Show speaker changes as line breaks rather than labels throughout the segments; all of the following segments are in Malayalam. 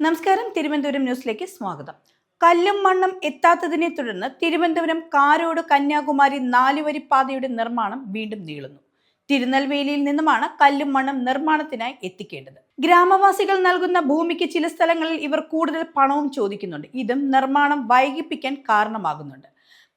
നമസ്കാരം. തിരുവനന്തപുരം ന്യൂസിലേക്ക് സ്വാഗതം. കല്ലും മണ്ണും എത്താത്തതിനെ തുടർന്ന് തിരുവനന്തപുരം കാരോട് കന്യാകുമാരി നാലുവരി പാതയുടെ നിർമ്മാണം വീണ്ടും നീളുന്നു. തിരുനെൽവേലിയിൽ നിന്നുമാണ് കല്ലും മണ്ണും നിർമ്മാണത്തിനായി എത്തിക്കേണ്ടത്. ഗ്രാമവാസികൾ നൽകുന്ന ഭൂമിക്ക് ചില സ്ഥലങ്ങളിൽ ഇവർ കൂടുതൽ പണവും ചോദിക്കുന്നുണ്ട്. ഇതും നിർമ്മാണം വൈകിപ്പിക്കാൻ കാരണമാകുന്നുണ്ട്.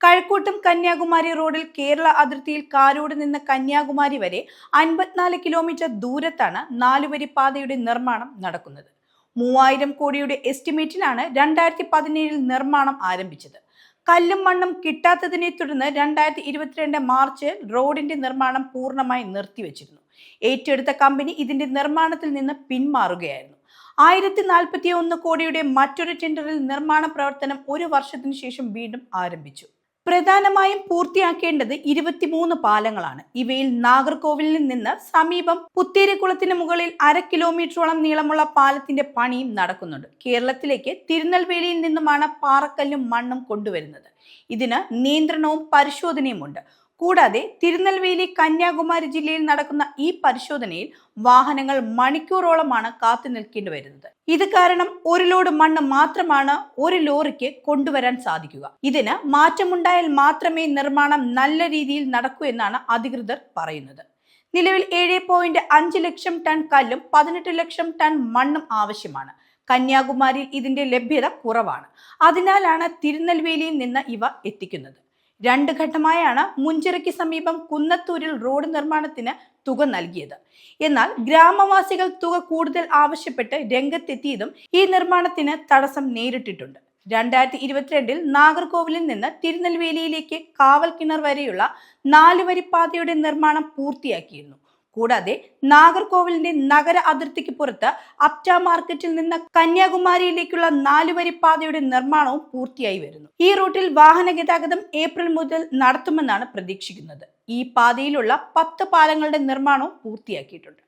കഴക്കൂട്ടം കന്യാകുമാരി റോഡിൽ കേരള അതിർത്തിയിൽ കാരോട് നിന്ന് കന്യാകുമാരി വരെ അൻപത്തിനാല് കിലോമീറ്റർ ദൂരത്താണ് നാലുവരി പാതയുടെ നിർമ്മാണം നടക്കുന്നത്. മൂവായിരം കോടിയുടെ എസ്റ്റിമേറ്റിലാണ് രണ്ടായിരത്തി പതിനേഴിൽ നിർമ്മാണം ആരംഭിച്ചത്. കല്ലും മണ്ണും കിട്ടാത്തതിനെ തുടർന്ന് രണ്ടായിരത്തി ഇരുപത്തിരണ്ട് മാർച്ചിൽ റോഡിന്റെ നിർമ്മാണം പൂർണമായി നിർത്തിവെച്ചിരുന്നു. ഏറ്റെടുത്ത കമ്പനി ഇതിന്റെ നിർമ്മാണത്തിൽ നിന്ന് പിന്മാറുകയായിരുന്നു. ആയിരത്തി നാൽപ്പത്തി ഒന്ന് കോടിയുടെ മറ്റൊരു ടെൻഡറിൽ നിർമ്മാണ പ്രവർത്തനം ഒരു വർഷത്തിനു ശേഷം വീണ്ടും ആരംഭിച്ചു. പ്രധാനമായും പൂർത്തിയാക്കേണ്ടത് ഇരുപത്തിമൂന്ന് പാലങ്ങളാണ്. ഇവയിൽ നാഗർകോവിലിൽ നിന്ന് സമീപം പുത്തേരിക്കുളത്തിന് മുകളിൽ അര കിലോമീറ്ററോളം നീളമുള്ള പാലത്തിന്റെ പണിയും നടക്കുന്നുണ്ട്. കേരളത്തിലേക്ക് തിരുനെൽവേലിയിൽ നിന്നുമാണ് പാറക്കല്ലും മണ്ണും കൊണ്ടുവരുന്നത്. ഇതിന് നിയന്ത്രണവും പരിശോധനയുമുണ്ട്. കൂടാതെ തിരുനെൽവേലി കന്യാകുമാരി ജില്ലയിൽ നടക്കുന്ന ഈ പരിശോധനയിൽ വാഹനങ്ങൾ മണിക്കൂറോളമാണ് കാത്തു നിൽക്കേണ്ടി വരുന്നത്. ഇത് കാരണം ഒരു ലോഡ് മണ്ണ് മാത്രമാണ് ഒരു ലോറിക്ക് കൊണ്ടുവരാൻ സാധിക്കുക. ഇതിന് മാറ്റമുണ്ടായാൽ മാത്രമേ നിർമ്മാണം നല്ല രീതിയിൽ നടക്കൂ എന്നാണ് അധികൃതർ പറയുന്നത്. നിലവിൽ ഏഴ് പോയിന്റ് അഞ്ച് ലക്ഷം ടൺ കല്ലും പതിനെട്ട് ലക്ഷം ടൺ മണ്ണും ആവശ്യമാണ്. കന്യാകുമാരിയിൽ ഇതിന്റെ ലഭ്യത കുറവാണ്. അതിനാലാണ് തിരുനെൽവേലിയിൽ നിന്ന് ഇവ എത്തിക്കുന്നത്. രണ്ട് ഘട്ടമായാണ് മുഞ്ചിറയ്ക്ക് സമീപം കുന്നത്തൂരിൽ റോഡ് നിർമ്മാണത്തിന് തുക നൽകിയത്. എന്നാൽ ഗ്രാമവാസികൾ തുക കൂടുതൽ ആവശ്യപ്പെട്ട് രംഗത്തെത്തിയതും ഈ നിർമ്മാണത്തിന് തടസ്സം നേരിട്ടിട്ടുണ്ട്. രണ്ടായിരത്തി ഇരുപത്തിരണ്ടിൽ നാഗർകോവിലിൽ നിന്ന് തിരുനെൽവേലിയിലേക്ക് കാവൽ കിണർ വരെയുള്ള നാലുവരിപ്പാതയുടെ നിർമ്മാണം പൂർത്തിയാക്കിയിരുന്നു. കൂടാതെ നാഗർകോവിലിന്റെ നഗര അതിർത്തിക്ക് പുറത്ത് അപ്റ്റ മാർക്കറ്റിൽ നിന്ന് കന്യാകുമാരിയിലേക്കുള്ള നാലുവരി പാതയുടെ നിർമ്മാണവും പൂർത്തിയായി വരുന്നു. ഈ റൂട്ടിൽ വാഹന ഗതാഗതം ഏപ്രിൽ മുതൽ നടത്തുമെന്നാണ് പ്രതീക്ഷിക്കുന്നത്. ഈ പാതയിലുള്ള പത്ത് പാലങ്ങളുടെ നിർമ്മാണവും പൂർത്തിയാക്കിയിട്ടുണ്ട്.